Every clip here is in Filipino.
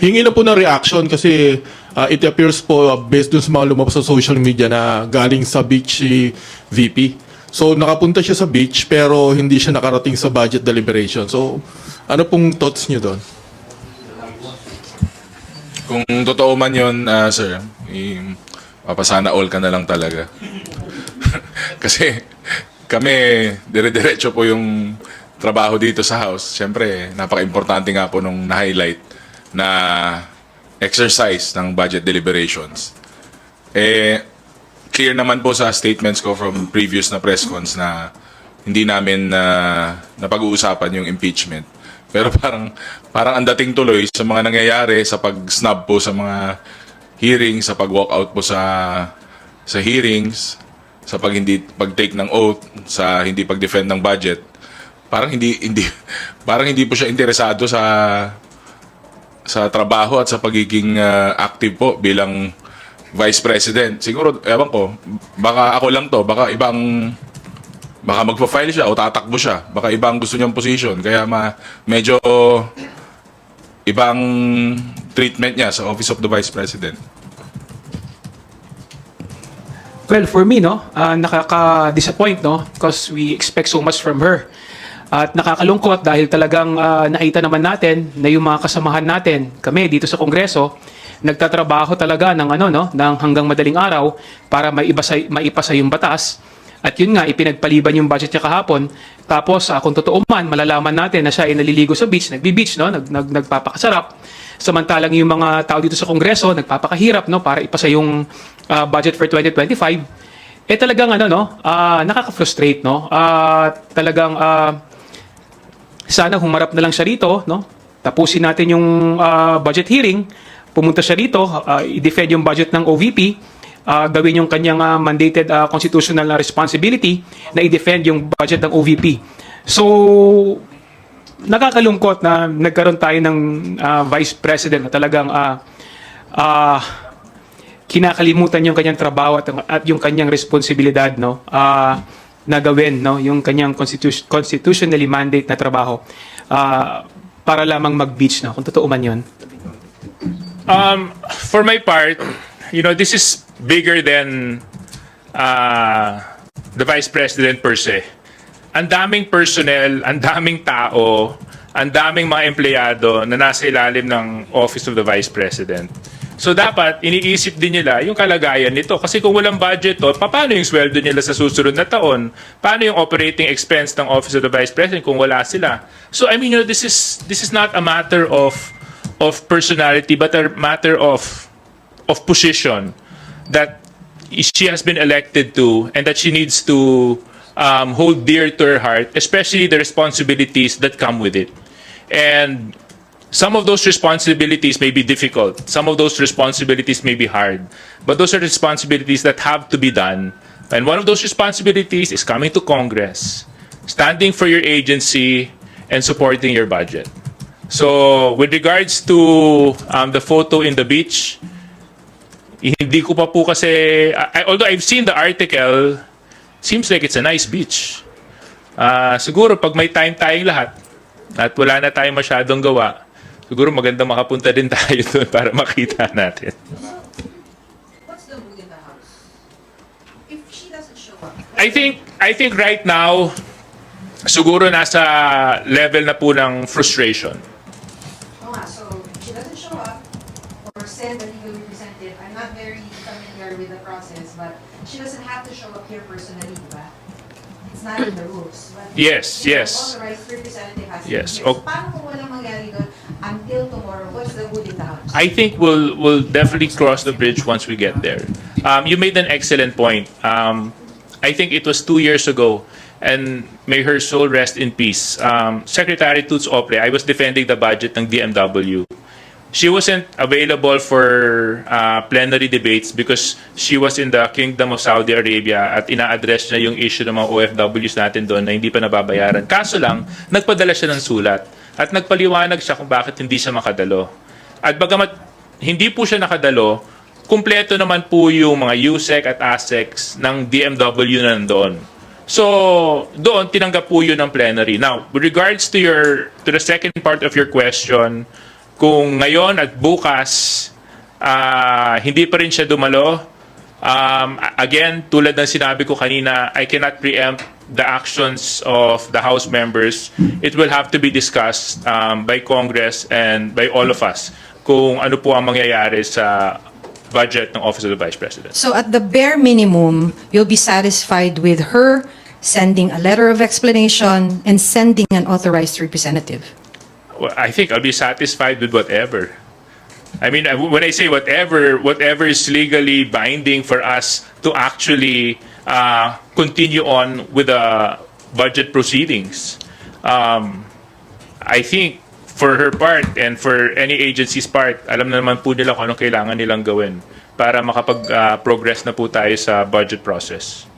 hingi na po ng reaction kasi uh, it appears po uh, based dun sa mga lumabas sa social media na galing sa beach si VP. So nakapunta siya sa beach pero hindi siya nakarating sa budget deliberation. So ano pong thoughts niyo doon? Kung totoo man yun, ah, sir, papasana all ka na lang talaga. Kasi kami, dire-diretso po yung trabaho dito sa house. Siyempre, napaka-importante nga po nung na-highlight na exercise ng budget deliberations. Eh, clear naman po sa statements ko from previous na press cons na hindi namin na napag-uusapan yung impeachment. Pero parang parang ang dating tuloy sa mga nangyayari sa pag-snub po sa mga hearings, sa pag-walkout po sa sa hearings, sa pag hindi pag-take ng oath, sa hindi pag-defend ng budget. Parang hindi hindi parang hindi po siya interesado sa sa trabaho at sa pagiging ah, active po bilang vice president. Siguro, ewan ko, baka ako lang to, baka ibang, baka magpa-file siya o tatakbo siya. Baka ibang gusto niyang position. Kaya ma, medyo ibang treatment niya sa Office of the Vice President. Well, for me, no, uh, nakaka-disappoint, no, because we expect so much from her. At nakakalungkot dahil talagang ah, nakita naman natin na yung mga kasamahan natin, kami dito sa Kongreso, nagtatrabaho talaga ng ano no, ng hanggang madaling araw para maibasa maipasa yung batas. At yun nga, ipinagpaliban yung budget niya kahapon. Tapos, ah, kung totoo man, malalaman natin na siya ay naliligo sa beach, nagbi-beach, no? Nag, nag, nagpapakasarap. Samantalang yung mga tao dito sa Kongreso, nagpapakahirap, no? Para ipasa yung ah, budget for 2025. Eh talagang ano, no? ah, nakaka-frustrate, no? Ah, talagang ah, sana humarap na lang siya rito, no? Tapusin natin yung ah, budget hearing, pumunta siya rito, ah, i-defend yung budget ng OVP, ah, gawin yung kanyang ah, mandated ah, constitutional na responsibility na i-defend yung budget ng OVP. So, nakakalungkot na nagkaroon tayo ng ah, vice president na talagang ah, ah, kinakalimutan yung kanyang trabaho at, at yung kanyang responsibilidad no ah na gawin no yung kanyang constitu- constitutionally mandate na trabaho ah, para lamang mag-beach no kung totoo man yun Um, for my part, you know, this is bigger than uh, the vice president per se. Ang daming personnel, ang daming tao, ang daming mga empleyado na nasa ilalim ng Office of the Vice President. So dapat iniisip din nila yung kalagayan nito kasi kung walang budget to, paano yung sweldo nila sa susunod na taon? Paano yung operating expense ng Office of the Vice President kung wala sila? So I mean, you know, this is this is not a matter of of personality but a matter of of position that she has been elected to and that she needs to um, hold dear to her heart, especially the responsibilities that come with it. And some of those responsibilities may be difficult. Some of those responsibilities may be hard. But those are responsibilities that have to be done. And one of those responsibilities is coming to Congress, standing for your agency, and supporting your budget. So, with regards to um, the photo in the beach, hindi ko pa po kasi, I, although I've seen the article, seems like it's a nice beach. Ah, siguro pag may time tayong lahat at wala na tayong masyadong gawa, siguro maganda makapunta din tayo doon para makita natin. What's the mood in the house? If she doesn't show up, I think I think right now siguro nasa level na po ng frustration. oh nga, so if she doesn't show up or send a legal representative, I'm not very familiar with the process, but she doesn't have to show up here personally, diba? It's not in the rules. But Yes, if yes. authorized representative has to Yes, here. ok- So paano kung walang mangyari doon until tomorrow? What's the mood in the house? I think we'll we'll definitely cross the bridge once we get there. Um, you made an excellent point. Um, I think it was two years ago, and may her soul rest in peace. Um, Secretary Toots Opre, I was defending the budget ng DMW. She wasn't available for uh, plenary debates because she was in the Kingdom of Saudi Arabia at ina-address niya yung issue ng mga OFWs natin doon na hindi pa nababayaran. Kaso lang, nagpadala siya ng sulat at nagpaliwanag siya kung bakit hindi siya makadalo. At bagamat hindi po siya nakadalo, kumpleto naman po yung mga USEC at ASECs ng DMW na nandoon. So, doon tinanggap po yun ng plenary. Now, with regards to your to the second part of your question, kung ngayon at bukas ah, hindi pa rin siya dumalo, um, again, tulad ng sinabi ko kanina, I cannot preempt the actions of the House members. It will have to be discussed um, by Congress and by all of us kung ano po ang mangyayari sa budget ng Office of the Vice President. So at the bare minimum, you'll be satisfied with her sending a letter of explanation and sending an authorized representative? Well, I think I'll be satisfied with whatever. I mean, I- when I say whatever, whatever is legally binding for us to actually uh, continue on with the budget proceedings. Um, I think for her part and for any agency's part, alam na naman po nila kung anong kailangan nilang gawin para makapag-progress na po tayo sa budget process.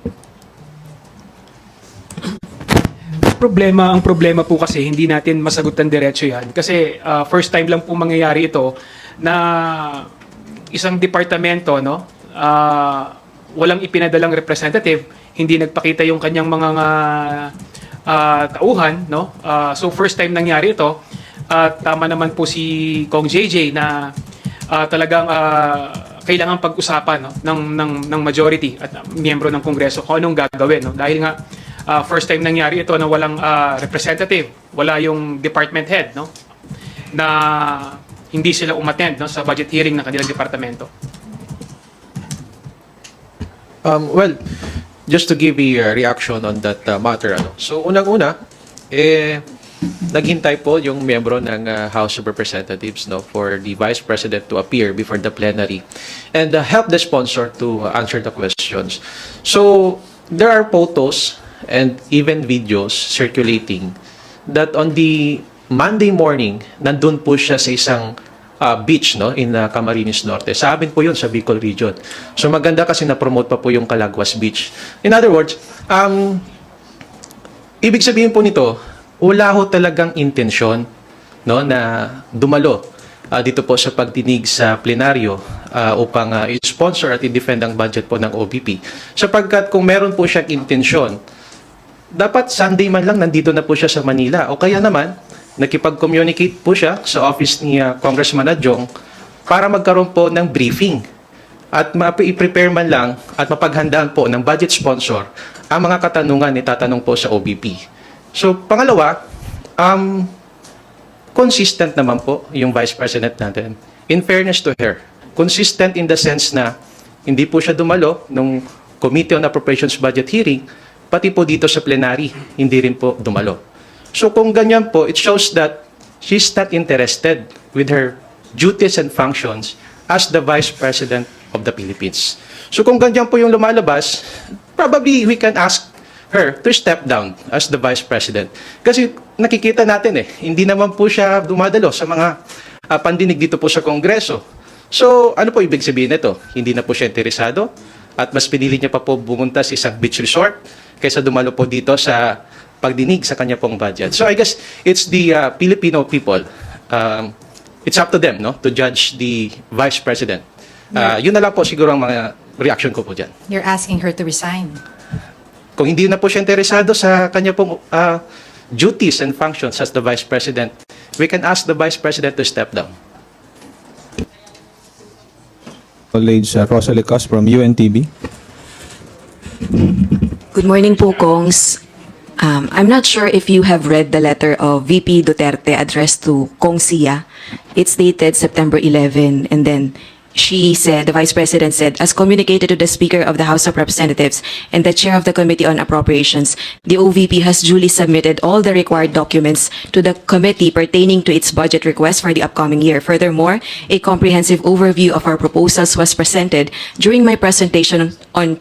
problema, ang problema po kasi hindi natin masagutan diretso yan. Kasi uh, first time lang po mangyayari ito na isang departamento, no, uh, walang ipinadalang representative, hindi nagpakita yung kanyang mga uh, tauhan, no. Uh, so first time nangyari ito. At tama naman po si Kong JJ na uh, talagang uh, kailangan pag-usapan no, ng, ng, ng majority at uh, miyembro ng Kongreso kung anong gagawin. No? Dahil nga, uh, first time nangyari ito na walang uh, representative, wala yung department head, no? na hindi sila umattend no, sa budget hearing ng kanilang departamento. Um, well, just to give a reaction on that uh, matter. Ano. So, unang-una, eh, naghintay po yung miyembro ng uh, House of Representatives no, for the Vice President to appear before the plenary and uh, help the sponsor to uh, answer the questions. So, there are photos and even videos circulating that on the Monday morning, nandun po siya sa isang uh, beach no in uh, Camarines Norte. Sa amin po 'yun sa Bicol region. So maganda kasi na-promote pa po yung Calaguas Beach. In other words, um ibig sabihin po nito, wala ho talagang intensyon no na dumalo uh, dito po sa pagdinig sa plenaryo uh, upang uh, i-sponsor at i-defend ang budget po ng OBP. Sapagkat kung meron po siyang intensyon, dapat Sunday man lang nandito na po siya sa Manila. O kaya naman, nakipag-communicate po siya sa office ni uh, Congressman Adjong para magkaroon po ng briefing at ma-prepare man lang at mapaghandaan po ng budget sponsor ang mga katanungan ni tatanong po sa OBP. So, pangalawa, um, consistent naman po yung Vice President natin. In fairness to her, consistent in the sense na hindi po siya dumalo nung Committee on Appropriations Budget hearing, pati po dito sa plenary, hindi rin po dumalo. So kung ganyan po, it shows that she's not interested with her duties and functions as the Vice President of the Philippines. So kung ganyan po yung lumalabas, probably we can ask her to step down as the Vice President. Kasi nakikita natin eh, hindi naman po siya dumadalo sa mga ah, pandinig dito po sa Kongreso. So ano po ibig sabihin nito? Hindi na po siya interesado at mas pinili niya pa po bumunta sa isang beach resort kaysa dumalo po dito sa pagdinig sa kanya pong budget. So I guess it's the uh, Filipino people. Um, it's up to them no to judge the vice president. Uh, yun na lang po siguro ang mga reaction ko po dyan. You're asking her to resign. Kung hindi na po siya interesado sa kanya pong uh, duties and functions as the vice president, we can ask the vice president to step down. College uh, Rosalie Cos from UNTV. Good morning po, Kongs. Um, I'm not sure if you have read the letter of VP Duterte addressed to Kong Sia. It's dated September 11, and then she said, the Vice President said, as communicated to the Speaker of the House of Representatives and the Chair of the Committee on Appropriations, the OVP has duly submitted all the required documents to the committee pertaining to its budget request for the upcoming year. Furthermore, a comprehensive overview of our proposals was presented during my presentation on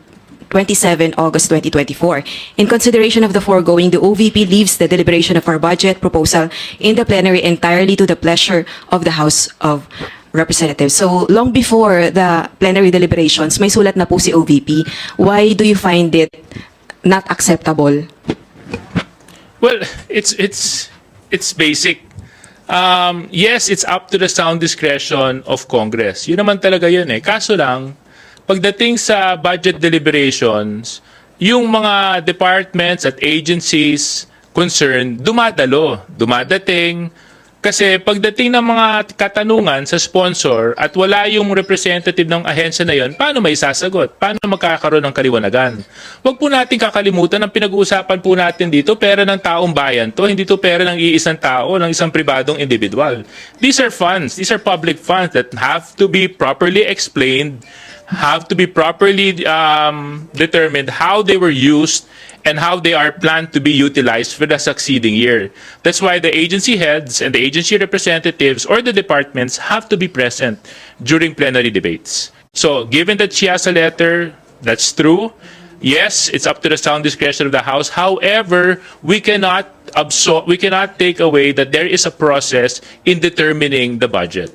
27 August 2024. In consideration of the foregoing, the OVP leaves the deliberation of our budget proposal in the plenary entirely to the pleasure of the House of Representatives. So, long before the plenary deliberations, may sulat na po si OVP. Why do you find it not acceptable? Well, it's it's it's basic. Um, yes, it's up to the sound discretion of Congress. Yun naman talaga yun eh. Kaso lang, pagdating sa budget deliberations, yung mga departments at agencies concerned, dumadalo, dumadating, Kasi pagdating ng mga katanungan sa sponsor at wala yung representative ng ahensya na yon, paano may sasagot? Paano magkakaroon ng kaliwanagan? Huwag po natin kakalimutan ang pinag-uusapan po natin dito, pera ng taong bayan to, hindi to pera ng iisang tao, ng isang pribadong individual. These are funds, these are public funds that have to be properly explained, have to be properly um, determined how they were used and how they are planned to be utilized for the succeeding year. That's why the agency heads and the agency representatives or the departments have to be present during plenary debates. So, given that she has a letter, that's true. Yes, it's up to the sound discretion of the House. However, we cannot absorb, we cannot take away that there is a process in determining the budget.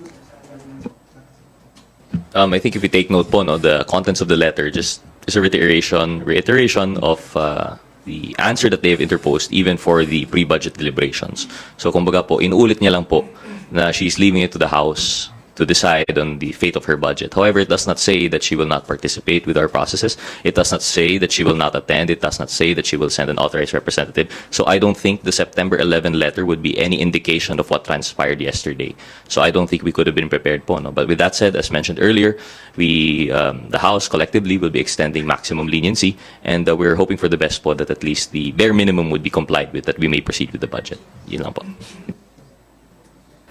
Um, I think if you take note po, no, the contents of the letter just is a reiteration, reiteration of uh, the answer that they have interposed even for the pre-budget deliberations. So kumbaga po, inuulit niya lang po na she's leaving it to the House to decide on the fate of her budget. However, it does not say that she will not participate with our processes. It does not say that she will not attend. It does not say that she will send an authorized representative. So I don't think the September 11 letter would be any indication of what transpired yesterday. So I don't think we could have been prepared po. No? But with that said, as mentioned earlier, we, um, the House collectively will be extending maximum leniency, and uh, we're hoping for the best po that at least the bare minimum would be complied with, that we may proceed with the budget. Yun lang po.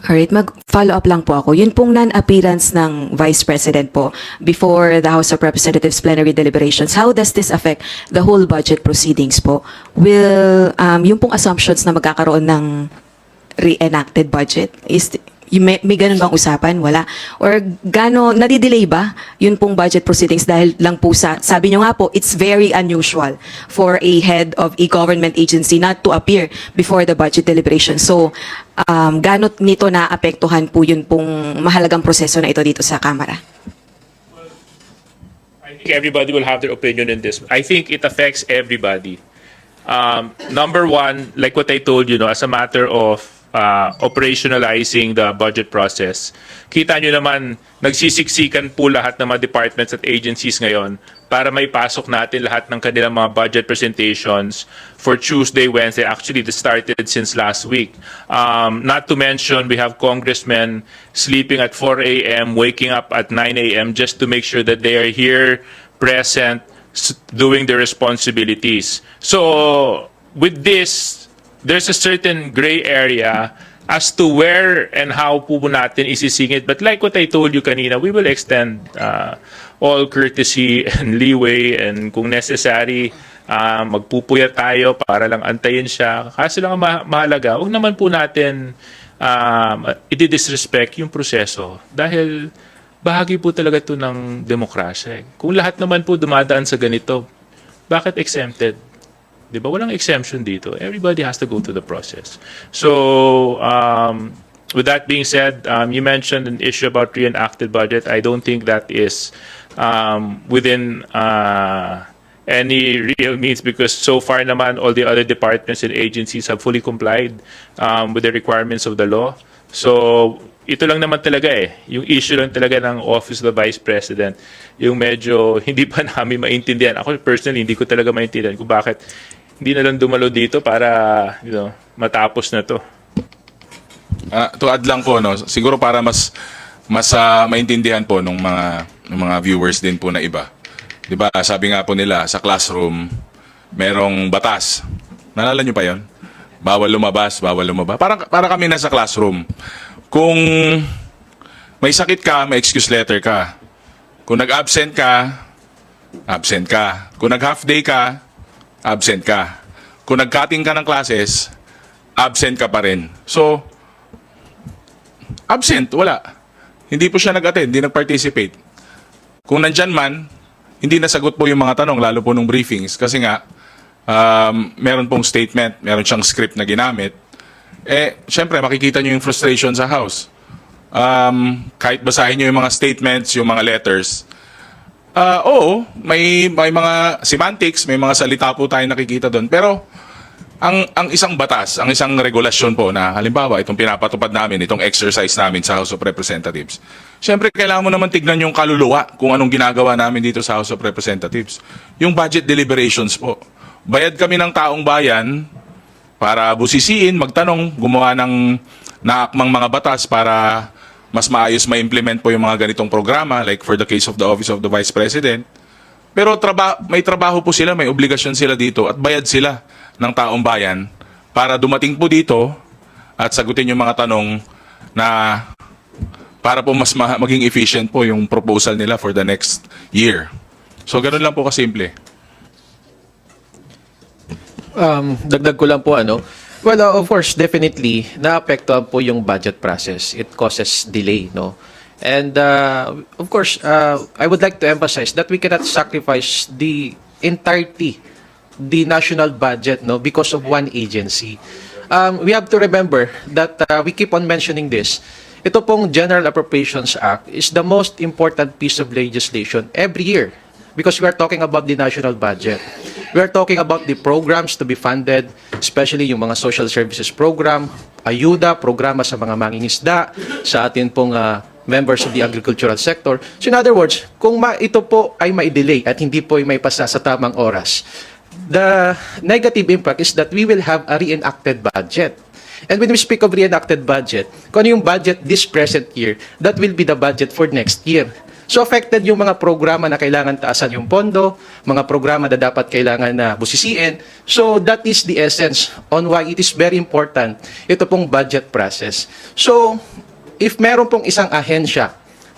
Alright, mag-follow up lang po ako. Yun pong non-appearance ng Vice President po before the House of Representatives plenary deliberations, how does this affect the whole budget proceedings po? Will, um, yung pong assumptions na magkakaroon ng re-enacted budget, is, may, may ganun bang usapan? Wala? Or gano, nadidelay ba yun pong budget proceedings dahil lang po sa, sabi nyo nga po, it's very unusual for a head of a government agency not to appear before the budget deliberation. So, um, gano nito naapektuhan po yun pong mahalagang proseso na ito dito sa Kamara? I think everybody will have their opinion in this. I think it affects everybody. Um, number one, like what I told you, no, as a matter of uh, operationalizing the budget process, kita nyo naman, nagsisiksikan po lahat ng mga departments at agencies ngayon para may pasok natin lahat ng kanilang mga budget presentations for Tuesday, Wednesday. Actually, this started since last week. Um, not to mention, we have congressmen sleeping at 4 a.m., waking up at 9 a.m. just to make sure that they are here, present, doing their responsibilities. So, with this, there's a certain gray area as to where and how po natin isisingit. But like what I told you kanina, we will extend uh, all courtesy and leeway and kung necessary, uh, magpupuya tayo para lang antayin siya. Kasi lang ang ma- mahalaga, huwag naman po natin um, i-disrespect yung proseso. Dahil bahagi po talaga ito ng demokrasya. eh. Kung lahat naman po dumadaan sa ganito, bakit exempted? Di ba? Walang exemption dito. Everybody has to go through the process. So, um, with that being said, um, you mentioned an issue about reenacted budget. I don't think that is um, within uh, any real means because so far naman all the other departments and agencies have fully complied um, with the requirements of the law. So, ito lang naman talaga eh. Yung issue lang talaga ng Office of the Vice President. Yung medyo hindi pa namin maintindihan. Ako personally, hindi ko talaga maintindihan kung bakit hindi na lang dumalo dito para you know, matapos na to. Ah, to add lang po, no, siguro para mas mas ah, maintindihan po ng mga ng mga viewers din po na iba. 'Di ba? Sabi nga po nila sa classroom, merong batas. Naalala niyo pa 'yon? Bawal lumabas, bawal lumabas. Para para kami nasa classroom. Kung may sakit ka, may excuse letter ka. Kung nag-absent ka, absent ka. Kung nag-half day ka, absent ka. Kung nag-cutting ka ng classes, absent ka pa rin. So, absent, wala. Hindi po siya nag-attend, hindi nag-participate. Kung nandyan man, hindi nasagot po yung mga tanong, lalo po nung briefings. Kasi nga, um, meron pong statement, meron siyang script na ginamit. Eh, syempre, makikita nyo yung frustration sa House. Um, kahit basahin nyo yung mga statements, yung mga letters, Ah, oo, may may mga semantics, may mga salita po tayo nakikita doon. Pero ang ang isang batas, ang isang regulasyon po na halimbawa itong pinapatupad namin, itong exercise namin sa House of Representatives. Siyempre, kailangan mo naman tignan yung kaluluwa kung anong ginagawa namin dito sa House of Representatives. Yung budget deliberations po. Bayad kami ng taong bayan para busisiin, magtanong, gumawa ng naakmang mga batas para mas maayos ma-implement po yung mga ganitong programa like for the case of the Office of the Vice President. Pero traba- may trabaho po sila, may obligasyon sila dito at bayad sila ng taong bayan para dumating po dito at sagutin yung mga tanong na para po mas ma- maging efficient po yung proposal nila for the next year. So ganun lang po kasimple. Um, dagdag ko lang po ano. Well, uh, of course, definitely, naapektuhan po yung budget process. It causes delay, no? And uh, of course, uh, I would like to emphasize that we cannot sacrifice the entirety, the national budget, no, because of one agency. Um, we have to remember that uh, we keep on mentioning this. Ito pong General Appropriations Act is the most important piece of legislation every year because we are talking about the national budget. We are talking about the programs to be funded, especially yung mga social services program, ayuda, programa sa mga mangingisda, sa atin pong ah, members of the agricultural sector. So in other words, kung ma ito po ay mai-delay at hindi po ay may pasa sa tamang oras, the negative impact is that we will have a reenacted budget. And when we speak of reenacted budget, kung ano yung budget this present year, that will be the budget for next year. So affected yung mga programa na kailangan taasan yung pondo, mga programa na dapat kailangan na busisiin. So that is the essence on why it is very important ito pong budget process. So if meron pong isang ahensya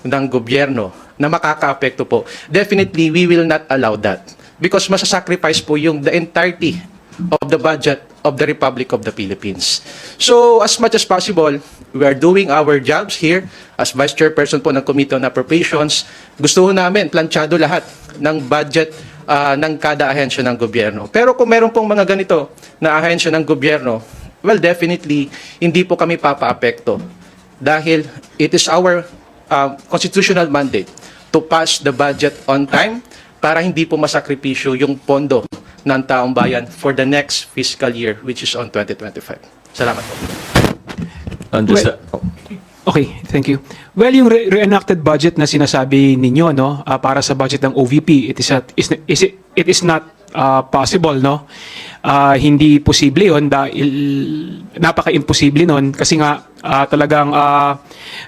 ng gobyerno na makakaapekto po, definitely we will not allow that because masasacrifice po yung the entirety of the budget of the Republic of the Philippines. So, as much as possible, we are doing our jobs here as Vice Chairperson po ng Committee on Appropriations. Gusto ho namin, planchado lahat ng budget ah, ng kada ahensya ng gobyerno. Pero kung meron pong mga ganito na ahensya ng gobyerno, well, definitely, hindi po kami papaapekto. Dahil it is our ah, constitutional mandate to pass the budget on time para hindi po masakripisyo yung pondo ng taong bayan for the next fiscal year which is on 2025. Salamat po. And just, Well- oh. Okay, thank you. Well, yung re- reenacted budget na sinasabi ninyo, no, ah, para sa budget ng OVP, it is not, is, is it, it is not ah, possible, no? Ah, hindi posible yon dahil napaka-imposible nun kasi nga ah, talagang ah,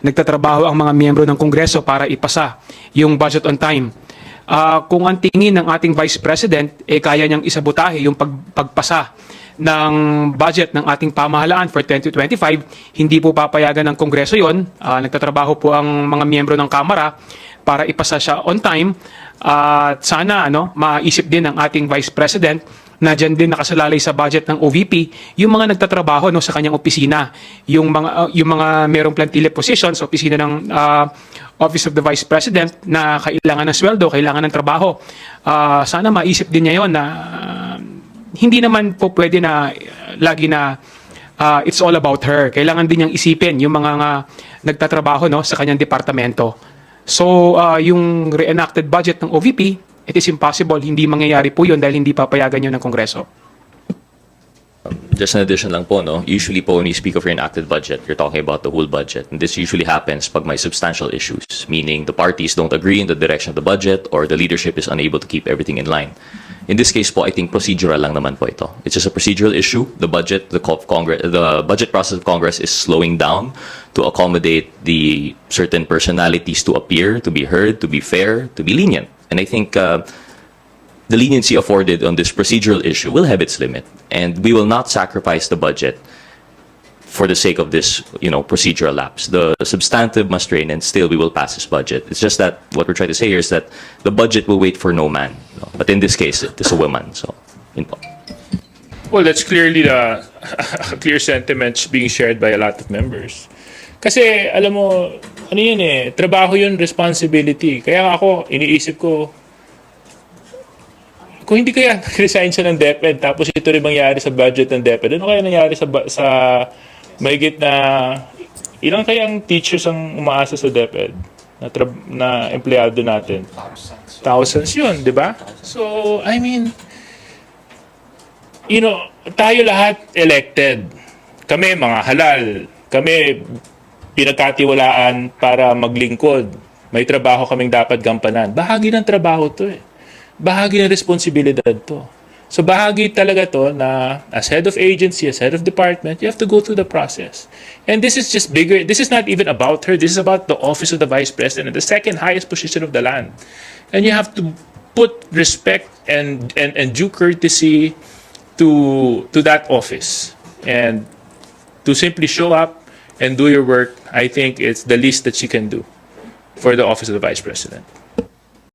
nagtatrabaho ang mga miyembro ng Kongreso para ipasa yung budget on time. Ah, kung ang tingin ng ating Vice President, eh kaya niyang isabotahe yung pag, pagpasa ng budget ng ating pamahalaan for 2025, hindi po papayagan ng Kongreso yon. Ah, nagtatrabaho po ang mga miyembro ng Kamara para ipasa siya on time. At sana ano, maisip din ng ating Vice President na dyan din nakasalalay sa budget ng OVP yung mga nagtatrabaho no sa kanyang opisina yung mga uh, yung mga merong plantilla positions sa opisina ng uh, Office of the Vice President na kailangan ng sweldo, kailangan ng trabaho. Ah, sana maisip din niya yon na uh, hindi naman po pwede na uh, lagi na uh, it's all about her. Kailangan din niyang isipin yung mga nga nagtatrabaho no sa kanyang departamento. So, uh, yung reenacted budget ng OVP, it is impossible. Hindi mangyayari po yun dahil hindi papayagan yun ng Kongreso. Just an addition lang po, no? Usually po when you speak of your enacted budget, you're talking about the whole budget. And this usually happens pag may substantial issues, meaning the parties don't agree in the direction of the budget or the leadership is unable to keep everything in line. In this case po, I think procedural lang naman po ito. It's just a procedural issue. The budget, the co- Congress, the budget process of Congress is slowing down to accommodate the certain personalities to appear, to be heard, to be fair, to be lenient. And I think uh, the leniency afforded on this procedural issue will have its limit, and we will not sacrifice the budget for the sake of this, you know, procedural lapse. The substantive must reign, and still we will pass this budget. It's just that what we're trying to say here is that the budget will wait for no man, no? but in this case, it is a woman. So, po. Well, that's clearly the clear sentiments being shared by a lot of members. Kasi, alam mo, ano yun eh, trabaho yun, responsibility. Kaya ako, iniisip ko, kung hindi kaya resign siya ng DepEd, tapos ito rin mangyari sa budget ng DepEd, ano kaya nangyari sa, sa mahigit na, ilang kayang teachers ang umaasa sa DepEd na, tra- na empleyado natin? Thousands yun, di ba? So, I mean, you know, tayo lahat elected. Kami mga halal. Kami pinagkatiwalaan para maglingkod. May trabaho kaming dapat gampanan. Bahagi ng trabaho to eh. Bahagi ng responsibilidad to. So bahagi talaga to na as head of agency, as head of department, you have to go through the process. And this is just bigger. This is not even about her. This is about the office of the vice president, the second highest position of the land. And you have to put respect and, and, and due courtesy to, to that office. And to simply show up and do your work, I think it's the least that she can do for the office of the vice president.